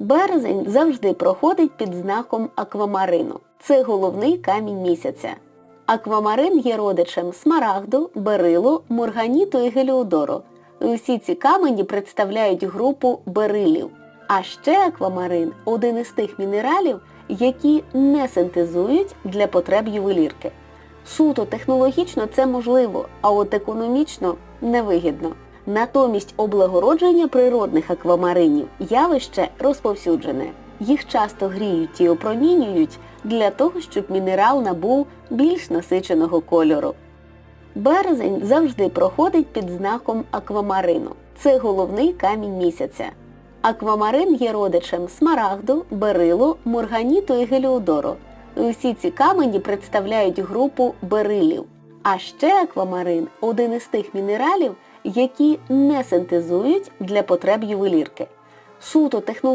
Березень завжди проходить під знаком аквамарину. Це головний камінь місяця. Аквамарин є родичем смарагду, берилу, мурганіту і геліодору. Усі ці камені представляють групу берилів. А ще аквамарин один із тих мінералів, які не синтезують для потреб ювелірки. Суто технологічно це можливо, а от економічно невигідно. Натомість облагородження природних аквамаринів явище розповсюджене. Їх часто гріють і опромінюють для того, щоб мінерал набув більш насиченого кольору. Березень завжди проходить під знаком аквамарину. Це головний камінь місяця. Аквамарин є родичем смарагду, берилу, мурганіту і геліодору. Усі ці камені представляють групу берилів. А ще аквамарин один із тих мінералів, які не синтезують для потреб ювелірки. Суто технологічно